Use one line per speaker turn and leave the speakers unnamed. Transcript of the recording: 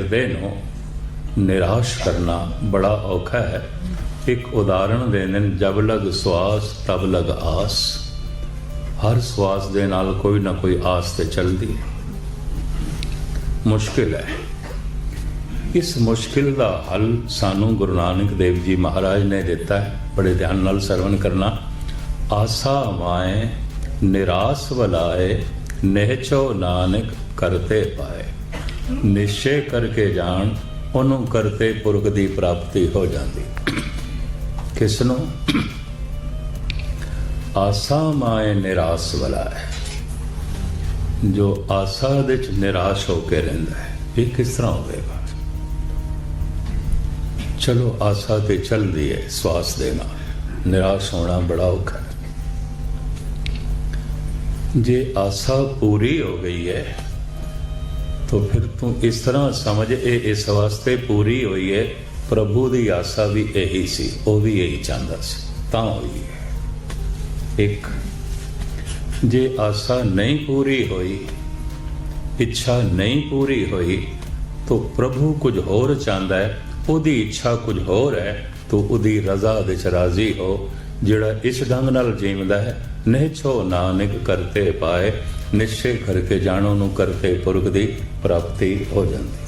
ਹਿਰਦੇ ਨੂੰ ਨਿਰਾਸ਼ ਕਰਨਾ ਬੜਾ ਔਖਾ ਹੈ। ਇੱਕ ਉਦਾਹਰਣ ਦੇਣ ਨੇ ਜਬ ਲਗ ਸਵਾਸ ਤਬ ਲਗ ਆਸ। ਹਰ ਸਵਾਸ ਦੇ ਨਾਲ ਕੋਈ ਨਾ ਕੋਈ ਆਸ ਤੇ ਚਲਦੀ ਹੈ। ਮੁਸ਼ਕਿਲ ਹੈ। ਇਸ ਮੁਸ਼ਕਿਲ ਦਾ ਹੱਲ ਸਾਨੂੰ ਗੁਰੂ ਨਾਨਕ ਦੇਵ ਜੀ ਮਹਾਰਾਜ ਨੇ ਦਿੱਤਾ ਹੈ। ਬੜੇ ਧਿਆਨ ਨਾਲ ਸਰਵਣ ਕਰਨਾ। ਆਸਾ ਮਾਏ, ਨਿਰਾਸ ਵਲਾਏ ਨਹਿਚੋ ਨਾਨਕ ਕਰਤੇ ਪਾਏ। ਨਿਸ਼ਚੈ ਕਰਕੇ ਜਾਣ, ਉਹਨੂੰ ਕਰਤੇ ਪੁਰਖ ਦੀ ਪ੍ਰਾਪਤੀ ਹੋ ਜਾਂਦੀ। ਕਿਸ ਨੂੰ? ਆਸਾ ਮਾਏ ਨਿਰਾਸ ਵਾਲਾ ਹੈ। ਜੋ ਆਸਾ ਦੇ ਵਿੱਚ ਨਿਰਾਸ਼ ਹੋ ਕੇ ਰਹਿੰਦਾ ਹੈ, ਇਹ ਕਿਸ ਤਰ੍ਹਾਂ ਹੋਵੇਗਾ? ਚਲੋ, ਆਸਾ ਤੇ ਚੱਲਦੀ ਹੈ, ਸਵਾਸ ਦੇ ਨਾਲ। ਨਿਰਾਸ਼ ਹੋਣਾ ਬੜਾ ਔਖਾ ਹੈ। ਜੇ ਆਸਾ ਪੂਰੀ ਹੋ ਗਈ ਹੈ तो फिर तू इस तरह समझ ਇਹ ਇਸ ਵਾਸਤੇ ਪੂਰੀ ਹੋਈ ਹੈ ਪ੍ਰਭੂ ਦੀ ਆਸਾ ਵੀ ਇਹੀ ਸੀ ਉਹ ਵੀ ਇਹੀ ਚਾਹੁੰਦਾ ਸੀ ਤਾਂ ਹੋਈ ਹੈ ਇੱਕ ਜੇ ਆਸਾ ਨਹੀਂ ਪੂਰੀ ਹੋਈ ਇੱਛਾ ਨਹੀਂ ਪੂਰੀ ਹੋਈ ਤਾਂ ਪ੍ਰਭੂ ਕੁਝ ਹੋਰ ਚਾਹੁੰਦਾ ਹੈ ਉਹਦੀ ਇੱਛਾ ਕੁਝ ਹੋਰ ਹੈ ਤਾਂ ਉਹਦੀ ਰਜ਼ਾ ਵਿੱਚ ਰਾਜ਼ੀ ਹੋ ਜਿਹੜਾ ਇਸ ਢੰਗ ਨਾਲ ਜੀਵਦਾ ਹੈ ਨਹੀਂ ਛੋ ਨਾਨਕ ਕਰਤੇ ਪਾਏ ਨਿਸ਼ਚੈ ਕਰਕੇ ਜਾਣੋ ਨੂੰ ਕਰਕੇ ਪੁਰਖ ਦੀ ਪ੍ਰਾਪਤੀ ਹੋ ਜਾਂਦੀ